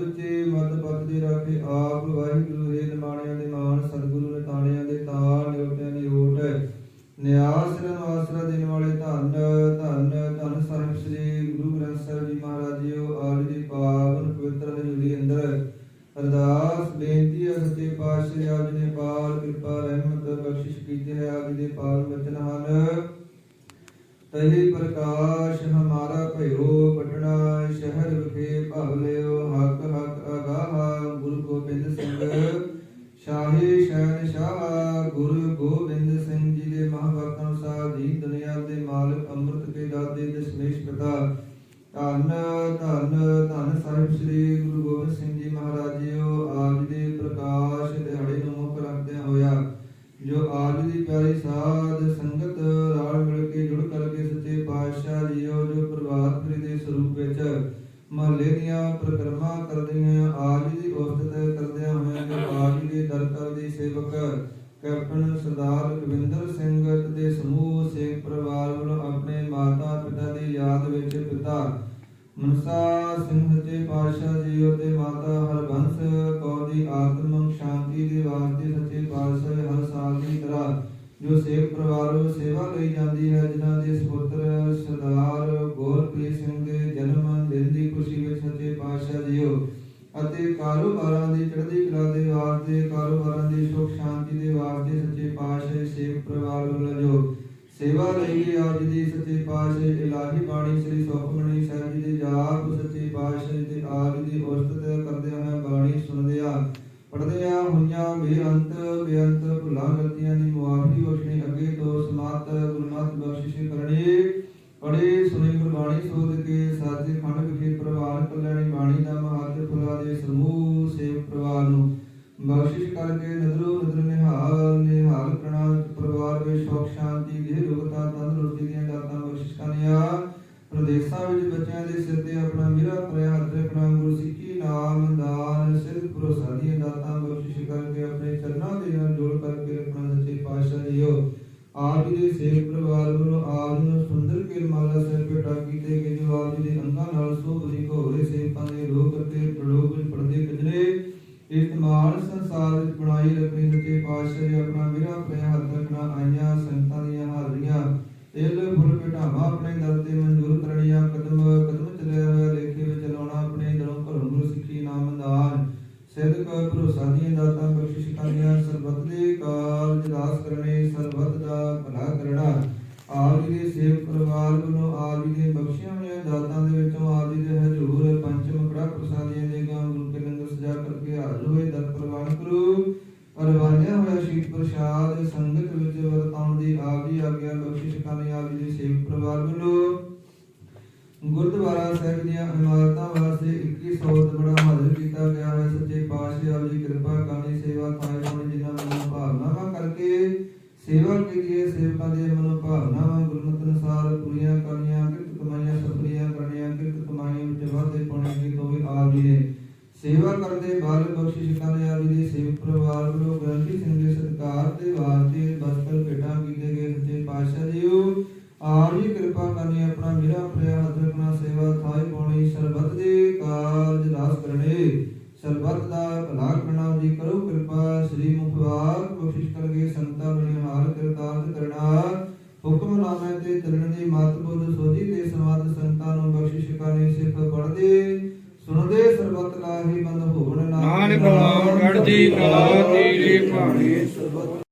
ਉੱਚੇ ਮਤ ਪਤ ਦੇ ਰਾਖੇ ਆਪ ਵਾਹਿਗੁਰੂ ਦੇ ਨਿਮਾਣਿਆਂ ਦੇ ਮਾਨ ਸਤਿਗੁਰੂ ਨੇ ਤਾਣਿਆਂ ਦੇ ਤਾਲ ਨਿਉਟਿਆਂ ਦੀ ਓਟ, ਨਿਆਸ ਨੂੰ ਆਸਰਾ ਦੇਣ ਵਾਲੇ ਧੰਨ ਧੰਨ ਧੰਨ ਸਰਬ ਸ੍ਰੀ ਗੁਰੂ ਗ੍ਰੰਥ ਸਾਹਿਬ ਜੀ ਮਹਾਰਾਜ ਜੀਓ ਆਪ ਦੀ ਪਾਵਨ ਪਵਿੱਤਰ ਹਜ਼ੂਰੀ ਅੰਦਰ, ਅਰਦਾਸ, ਬੇਨਤੀ ਹੈ ਸੱਚੇ ਪਾਤਸ਼ਾਹ ਆਪ ਜੀ ਨੇ ਪਾਲ ਕਿਰਪਾ, ਰਹਿਮਤ, ਬਖਸ਼ਿਸ਼ ਕੀਤੀ ਹੈ ਆਪ ਜੀ ਦੇ ਪਾਵਨ ਬਚਨ ਹਨ। ਤਹੀ ਪ੍ਰਕਾਸ਼ ਹਮਾਰਾ ਭਇਓ ਪਟਨਾ ਸ਼ਹਿਰ ਵਿਖੇ ਭਵ ਲਿਓ, ਹਕ ਹਕ ਅਗਾਹ, ਗੁਰੂ ਗੋਬਿੰਦ ਸਿੰਘ। ਸ਼ਾਹੀ ਸ਼ਹਿਨਸ਼ਾਹ, ਗੁਰੂ ਗੋਬਿੰਦ ਸਿੰਘ ਜੀ ਦੇ ਮਹਾਂਵਾਕ ਅਨੁਸਾਰ ਜੀ ਦੁਨੀਆ ਦੇ ਮਾਲਕ ਅੰਮ੍ਰਿਤ ਕੇ ਦਾਤੇ ਦਸ਼ਮੇਸ਼ ਪਿਤਾ। ਧੰਨ ਧੰਨ ਧੰਨ ਸਾਹਿਬ ਸ੍ਰੀ ਗੁਰੂ ਗੋਬਿੰਦ ਸਿੰਘ ਜੀ ਮਹਾਰਾਜ ਜੀਓ, ਆਪ ਦੇ ਪ੍ਰਕਾਸ਼ ਦੀ ਸੇਵਕ ਕੈਪਟਨ ਸਰਦਾਰ ਰਵਿੰਦਰ ਸਿੰਘ ਤੇ ਸਮੂਹ ਸਿੰਘ ਪਰਿਵਾਰ ਵੱਲੋਂ ਆਪਣੇ ਮਾਤਾ ਪਿਤਾ ਦੀ ਯਾਦ ਵਿੱਚ ਪਿਤਾ ਮਨਸਾ ਸਿੰਘ ਸੱਚੇ ਪਾਤਸ਼ਾਹ ਜੀ ਅਤੇ ਮਾਤਾ ਹਰਬੰਸ ਕੌਰ ਦੀ ਆਤਮਿਕ ਸ਼ਾਂਤੀ ਦੇ ਵਾਸਤੇ ਸੱਚੇ ਪਾਤਸ਼ਾਹ ਹਰ ਸਾਲ ਦੀ ਤਰ੍ਹਾਂ ਜੋ ਸੇਵ ਪਰਿਵਾਰ ਵੱਲੋਂ ਸੇਵਾ ਲਈ ਜਾਂਦੀ ਹੈ, ਜਿਨ੍ਹਾਂ ਦੇ ਸੁਪੁੱਤਰ ਸਰਦਾਰ ਗੋਰਪ੍ਰੀਤ ਸਿੰਘ ਅਤੇ ਕਾਰੋਬਾਰਾਂ ਦੀ ਚੜ੍ਹਦੀ ਕਲਾ ਦੇ ਵਾਸਤੇ ਕਾਰੋਬਾਰਾਂ ਦੀ ਸੁਖ ਸ਼ਾਂਤੀ ਦੇ ਵਾਸਤੇ ਸੱਚੇ ਪਾਤਸ਼ਾਹ ਸੇਵ ਪਰਿਵਾਰ ਵੱਲੋਂ ਜੋ ਸੇਵਾ ਲਈ ਆਪ ਜੀ ਦੀ ਸੱਚੇ ਪਾਤਸ਼ਾਹ ਇਲਾਹੀ ਬਾਣੀ ਸ੍ਰੀ ਸੁਖਮਣੀ ਸਾਹਿਬ ਜੀ ਦੇ ਜਾਪ ਸੱਚੇ ਪਾਤਸ਼ਾਹ ਤੇ ਆਪ ਦੀ ਉਸਤਤ ਕਰਦੇ ਹੋਏ ਬਾਣੀ ਸੁਣਦੇ ਆ ਪੜਦੇ ਆ, ਹੋਈਆਂ ਬੇਅੰਤ ਬੇਅੰਤ ਭੁੱਲਾਂ ਗਲਤੀਆਂ ਦੀ ਮੁਆਫੀ ਬਖਸ਼ਣੀ ਅੱਗੇ ਤੋਂ ਸਮਾਤ ਗੁਰਮਤਿ ਬਖਸ਼ਿਸ਼ ਕਰਨੀ। ਪੜੇ ਸੁਣੀ ਗੁਰਬਾਣੀ, ਸੋਧ ਕੇ, ਸਾਚੇ ਖੰਡ ਵਿਖੇ ਪ੍ਰਵਾਨ ਕਲਿਆਣੀ ਬਖਸ਼ਿਸ਼ ਨਦਰੋ ਨਦਰ ਨਿਹਾਲ ਨਿਹਾਲ ਕਰਨਾ ਪਰਿਵਾਰ ਵਿੱਚ ਸੁਖ, ਸ਼ਾਂਤੀ ਦੇ ਰੁਗਤਾ ਤੰਦਰੁਸਤੀ ਦੀਆਂ ਦਾਤਾਂ ਬਖਸ਼ਿਸ਼ ਕਰਨੀਆਂ ਪ੍ਰਦੇਸ਼ਾਂ ਵਿੱਚ ਬੱਚਿਆਂ ਦੇ ਸਿਰ ਤੇ ਆਪਣਾ ਮਿਹਰਾ ਭਰਿਆ ਹੱਥ ਰੱਖਣਾ, ਗੁਰੂ ਸਿੱਖੀ ਨਾਮ, ਦਾਨ ਸਿਰ ਭਰੋਸਾ ਫੁੱਲ ਆਪਣੇ ਦਰ ਤੇ ਮਨਜ਼ੂਰ ਕਰਨੀਆਂ ਕਦਮ ਕਦਮ ਚੱਲਿਆ ਹੋਇਆ ਲੇਖੇ ਵਿੱਚ ਲਾਉਣਾ ਆਪਣੇ ਦਿਲੋਂ ਘਰੋਂ ਗੁਰੂ ਸਿੱਖੀ ਨਾਮਦਾਨ ਸਿੱਧਕ, ਭਰੋਸਾ ਦੀਆਂ ਦਾਤਾਂ, ਬਖਸ਼ਿਸ਼ ਕਰਨੀਆਂ, ਸਰਬੱਤ ਦੇ ਕਾਰਜ ਦਾਸ ਕਰਨੇ, ਸਰਬੱਤ ਦਾ ਭਲਾ ਕਰਨਾ। ਆਪ ਜੀ ਦੇ ਸੇਵ ਪਰਿਵਾਰ ਵੱਲੋਂ ਆਪ ਜੀ ਦੇ ਬਖਸ਼ੀਆਂ ਹੋਈਆਂ ਦਾਤਾਂ ਪਰਵਾਨਿਆ ਹੋਇਆ ਸ਼ੀਤ ਪ੍ਰਸ਼ਾਦ ਸੰਗਤ ਵਿੱਚ ਵਰਤਾਉਣ ਦੀ ਆਪ ਜੀ ਆਗਿਆ ਬਖਸ਼ਿਸ਼ ਕਰਨੀ ਆਪ ਜੀ ਦੇ ਸੇਵ ਪਰਿਵਾਰ ਵੱਲੋਂ ਗੁਰਦੁਆਰਾ ਸਾਹਿਬ ਦੀਆਂ ਇਮਾਰਤਾਂ ਵਾਸਤੇ 2100 ਬੜਾ ਹਾਜ਼ਰ ਕੀਤਾ ਗਿਆ ਹੈ। ਸੱਚੇ ਪਾਤਸ਼ਾਹ ਆਪ ਜੀ ਕਿਰਪਾ ਕਰਨੀ, ਸੇਵਾ ਥਾਏ ਹੋਣੀ ਜਿਨ੍ਹਾਂ ਮਨੋ ਭਾਵਨਾਵਾਂ ਕਰਕੇ ਸੇਵਾ ਕੀਤੀ ਹੈ। ਸੇਵਕਾਂ ਦੀਆਂ ਮਨੋ ਭਾਵਨਾਵਾਂ ਗੁਰਮਤਿ ਅਨੁਸਾਰ ਪੂਰੀਆਂ ਕਰਨੀਆਂ, ਕਿਰਤ ਕਮਾਈਆਂ ਸਫਲੀਆਂ ਕਰਨੀਆਂ, ਕਿਰਤ ਕਮਾਈਆਂ ਵਿੱਚ ਵਾਧੇ ਪਾਉਣੇ ਕੀ ਤੋਂ ਆਪ ਜੀ ਨੇ ਸੇਵਾ ਕਰਦੇ, ਬਾਲ ਬਖਸ਼ਿਸ਼ ਕਰਨ ਸਰਬੱਤ ਦੇ ਕਾਰਜ ਦਾਸ ਕਰਨੇ ਸਰਬੱਤ ਦਾ ਭਲਾ ਕਰਨਾ ਜੀ ਕਰੋ ਕਿਰਪਾ ਸ੍ਰੀ ਮੁਖਵਾਰ ਕੋਸ਼ਿਸ਼ ਕਰਕੇ ਸੰਤਾਂ ਨੂੰ ਨਿਹਾਲ ਕਰਤਾਰਤ ਕਰਨਾ। ਹੁਕਮਨਾਮੇ ਤੇ ਚੱਲਣ ਦੀ ਮਤ ਬੁੱਧ ਸੋਝੀ ਤੇ ਸਮਾਦ ਸੰਤਾਂ ਨੂੰ ਬਖਸ਼ਿਸ਼ ਕਰਨੀ ਸਿੱਖ ਪੜਦੇ ਸੁਣਦੇ ਸਰਬੱਤ ਲਾਹੀ ਬੰਦ ਹੋਵਣ ਨਾਨਕ ਨਾਮ ਚੜ੍ਹਦੀ ਕਲਾ ਤੇਰੇ ਭਾਣੇ। ਸਰਬੱਤ